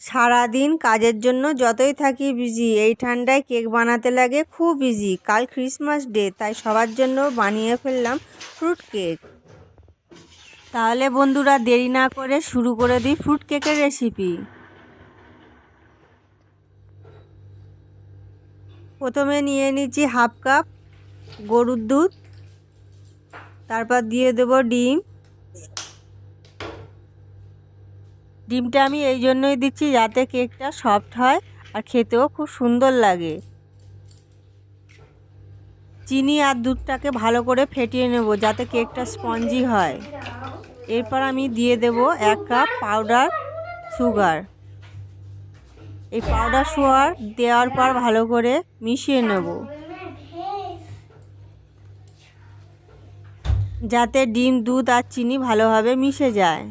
সারাদিন কাজের জন্য যতই থাকি বিজি এই ঠান্ডায় কেক বানাতে লাগে খুব ইজি কাল ক্রিসমাস ডে তাই সবার জন্য বানিয়ে ফেললাম ফ্রুট কেক তাহলে বন্ধুরা দেরি না করে শুরু করে দিই ফ্রুট কেকের রেসিপি প্রথমে নিয়ে নিচ্ছি হাফ কাপ গরুর দুধ, তারপর দিয়ে দেবো ডিম। ডিমটা আমি এই জন্যই দিচ্ছি যাতে কেকটা সফট হয় আর খেতেও খুব সুন্দর লাগে। চিনি আর দুধটাকে ভালো করে ফেটিয়ে নেব যাতে কেকটা স্পঞ্জি হয়। এরপর আমি দিয়ে দেব এক কাপ পাউডার সুগার। এই পাউডার সুগার দেওয়ার পর ভালো করে মিশিয়ে নেব। যাতে ডিম, দুধ আর চিনি ভালোভাবে মিশে যায়।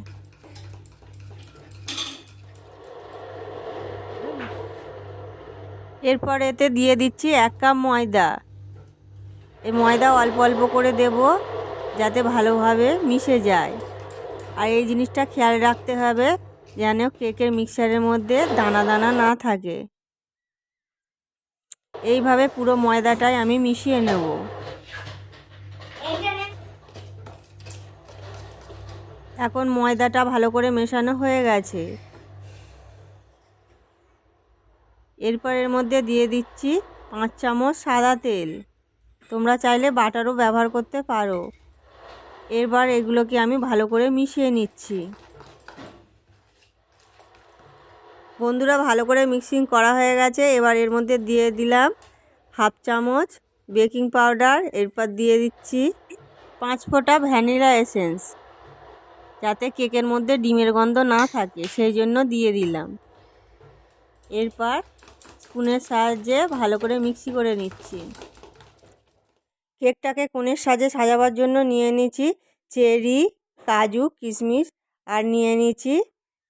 এরপর এতে দিয়ে দিচ্ছি এক কাপ ময়দা। এই ময়দা অল্প অল্প করে দেব যাতে ভালোভাবে মিশে যায়। আর এই জিনিসটা খেয়াল রাখতে হবে যেন কেকের মিক্সারের মধ্যে দানা দানা না থাকে। এইভাবে পুরো ময়দাটাই আমি মিশিয়ে নেব। এখন ময়দাটা ভালো করে মেশানো হয়ে গেছে। এরপর এর মধ্যে দিয়ে দিচ্ছি পাঁচ চামচ সাদা তেল। তোমরা চাইলে বাটারও ব্যবহার করতে পারো। এরবার এগুলোকে আমি ভালো করে মিশিয়ে নিচ্ছি। বন্ধুরা, ভালো করে মিক্সিং করা হয়ে গেছে। এবার এর মধ্যে দিয়ে দিলাম হাফ চামচ বেকিং পাউডার। এরপর দিয়ে দিচ্ছি পাঁচ ফোঁটা ভ্যানিলা এসেন্স, যাতে কেকের মধ্যে ডিমের গন্ধ না থাকে। সেই জন্য দিয়ে দিলাম। এরপর স্পুনের সাহায্যে ভালো করে মিক্সি করে নিচ্ছি। কেকটাকে কোণের সাজে সাজাবার জন্য নিয়ে নিচ্ছি চেরি, কাজু, কিশমিশ আর নিয়ে নিচ্ছি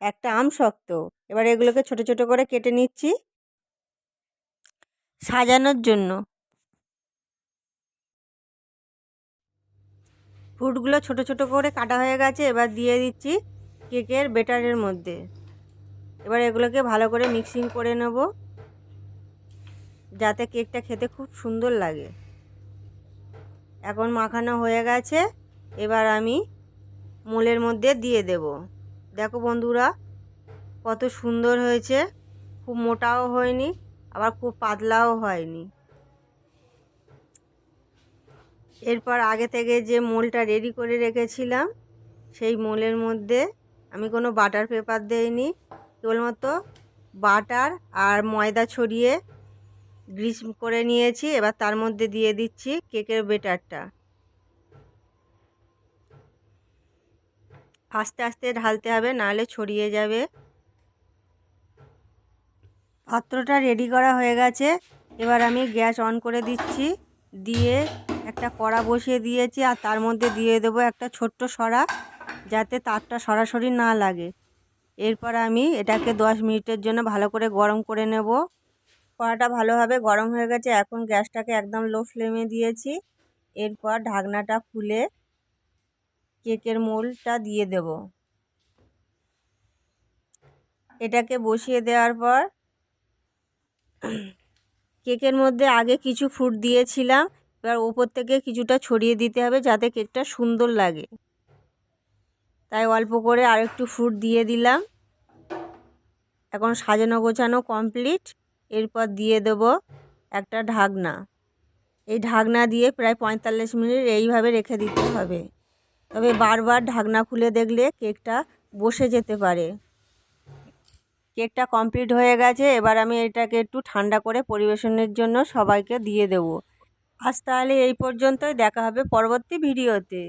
একটা আম শক্ত। এবার এগুলোকে ছোট ছোট করে কেটে নিচ্ছি সাজানোর জন্য। ফ্রুটগুলো ছোট ছোট করে কাটা হয়ে গেছে, এবার দিয়ে দিচ্ছি কেকের বেটারের মধ্যে। এবার এগুলোকে ভালো করে মিক্সিং করে নেব। যাতে কেকটা খেতে খুব সুন্দর লাগে। এখন মাখানো হয়ে গেছে। এবার আমি মোলের মধ্যে দিয়ে দেব। দেখো বন্ধুরা, কত সুন্দর হয়েছে। খুব মোটাও হয়নি, আবার খুব পাতলাও হয়নি। এরপর আগে থেকে যে মোলটা রেডি করে রেখেছিলাম, সেই মোলের মধ্যে আমি কোনো বাটার পেপার দেইনি। কেবলমাত্র বাটার আর ময়দা ছড়িয়ে গ্রিস করে নিয়েছি, এবার তার মধ্যে দিয়ে দিচ্ছি কেকের বেটারটা। আস্তে আস্তে ঢালতে হবে, নাহলে ছড়িয়ে যাবে। পাত্রটা রেডি করা হয়ে গেছে। এবার আমি গ্যাস অন করে দিচ্ছি, দিয়ে একটা কড়া বসিয়ে দিয়েছি, আর তার মধ্যে দিয়ে দেবো একটা ছোট্ট সরা, যাতে তারটা সরাসরি না লাগে। এরপর আমি এটাকে দশ মিনিটের জন্য ভালো করে গরম করে নেব। কড়াটা ভালোভাবে গরম হয়ে গেছে। এখন গ্যাসটাকে একদম লো ফ্লেমে দিয়েছি। এরপর ঢাকনাটা খুলে কেকের মোলটা দিয়ে দেব। এটাকে বসিয়ে দেওয়ার পর কেকের মধ্যে আগে কিছু ফ্রুট দিয়েছিলাম। এবার ওপর থেকে কিছুটা ছড়িয়ে দিতে হবে যাতে কেকটা সুন্দর লাগে। তাই অল্প করে আর একটু ফ্রুট দিয়ে দিলাম। এখন সাজানো গোছানো কমপ্লিট। এরপর দিয়ে দেব একটা ঢাকনা। এই ঢাকনা দিয়ে প্রায় পঁয়তাল্লিশ মিনিট এইভাবে রেখে দিতে হবে। তবে বারবার ঢাকনা খুলে দেখলে কেকটা বসে যেতে পারে। কেকটা কমপ্লিট হয়ে গেছে, এবার আমি এটাকে একটু ঠান্ডা করে পরিবেশনের জন্য সবাইকে দিয়ে দেব। আজ তাহলে এই পর্যন্তই, দেখা হবে পরবর্তী ভিডিওতে।